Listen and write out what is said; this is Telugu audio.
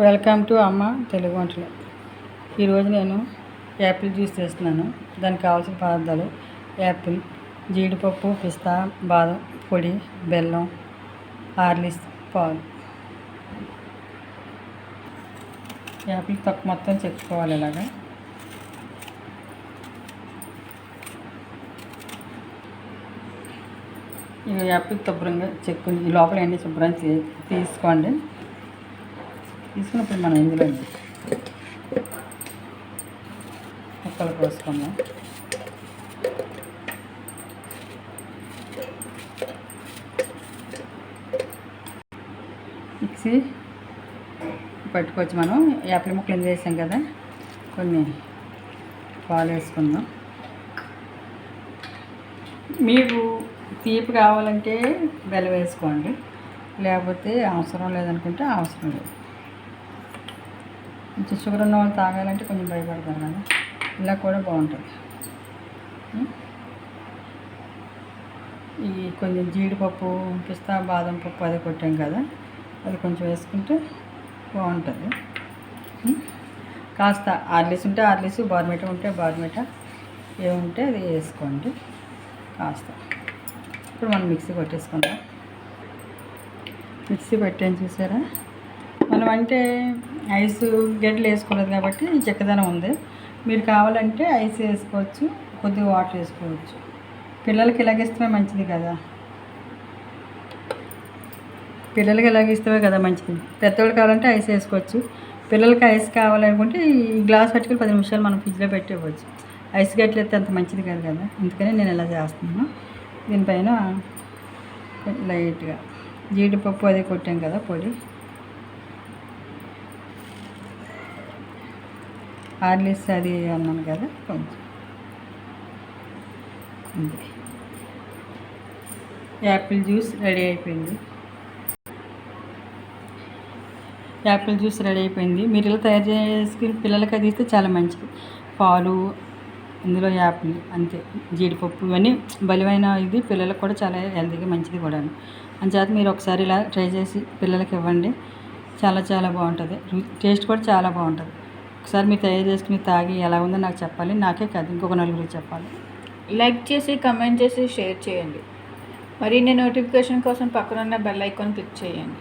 వెల్కమ్ టు అమ్మ తెలుగు వంటలు. ఈరోజు నేను యాపిల్ జ్యూస్ చేస్తున్నాను. దానికి కావాల్సిన పదార్థాలు యాపిల్ జీడిపప్పు పిస్తా బాదం పొడి బెల్లం ఆర్లిస్ పాలు. యాపిల్ తొక్క మొత్తం చెప్పుకోవాలి ఇలాగా. ఇవి యాపిల్ శుభ్రంగా చెక్కుని లోపల అన్ని శుభ్రంగా తీసుకోండి. తీసుకున్నప్పుడు మనం ఇందులో ముక్కలు కోసుకుందాం. మిక్సీ పట్టుకోవచ్చు మనం. యాపిల్ ముక్కలు ఎందుకు వేసాం కదా? కొన్ని పాలు వేసుకుందాం. మీకు తీపి కావాలంటే బెల్లం వేసుకోండి. లేకపోతే అవసరం లేదనుకుంటే అవసరం లేదు. కొంచెం షుగర్ ఉన్న వాళ్ళు తాగాలంటే కొంచెం భయపడతారు కదా ఇలా కూడా బాగుంటుంది. ఈ కొంచెం జీడిపప్పు పిస్తా బాదం పప్పు అది కొట్టాం కదా అది కొంచెం వేసుకుంటే బాగుంటుంది. కాస్త ఆర్లీస్ ఉంటే ఆర్లీస్ బార్మేటా ఉంటే బార్మేటా ఏముంటే అది వేసుకోండి కాస్త. ఇప్పుడు మనం మిక్సీ కొట్టేసుకుందాం. మిక్సీ పెట్టాను చూసారా? మనం అంటే ఐస్ గడ్డలు వేసుకోలేదు కాబట్టి చెక్కదనం ఉంది. మీరు కావాలంటే ఐస్ వేసుకోవచ్చు కొద్దిగా వాటర్ వేసుకోవచ్చు. పిల్లలకి ఇలాగిస్తే మంచిది కదా. పిల్లలకి ఇలాగిస్తే కదా మంచిది. పెద్దవాళ్ళు కావాలంటే ఐస్ వేసుకోవచ్చు. పిల్లలకి ఐస్ కావాలనుకుంటే ఈ గ్లాస్ పట్టుకుని పది నిమిషాలు మనం ఫ్రిడ్జ్లో పెట్టేవచ్చు ఐస్ గట్లు అయితే అంత మంచిది కాదు కదా. అందుకని నేను ఇలా చేస్తున్నాను. దీనిపైన లైట్గా జీడిపప్పు అది కొట్టాం కదా పొడి. హార్లిక్స్ అది అన్నాను కదా కొంచెం. ఉంది యాపిల్ జ్యూస్ రెడీ అయిపోయింది. యాపిల్ జ్యూస్ రెడీ అయిపోయింది. మీరు ఇలా తయారు చేసుకుని పిల్లలకి అది ఇస్తే చాలా మంచిది. పాలు ఇందులో యాపిల్ అంతే. జీడిపప్పు ఇవన్నీ బలమైన ఇది పిల్లలకు కూడా చాలా హెల్తీగా మంచిది కూడా అంచేత మీరు ఒకసారి ఇలా ట్రై చేసి పిల్లలకి ఇవ్వండి. చాలా చాలా బాగుంటుంది. టేస్ట్ కూడా చాలా బాగుంటుంది. ఒకసారి మీరు తయారు చేసుకుని తాగి ఎలా ఉందో నాకు చెప్పాలి. నాకే కాదు ఇంకొక నలుగురికి చెప్పాలి. లైక్ చేసి కమెంట్ చేసి షేర్ చేయండి. మరిన్ని నోటిఫికేషన్ కోసం పక్కనున్న బెల్ ఐకాన్ క్లిక్ చేయండి.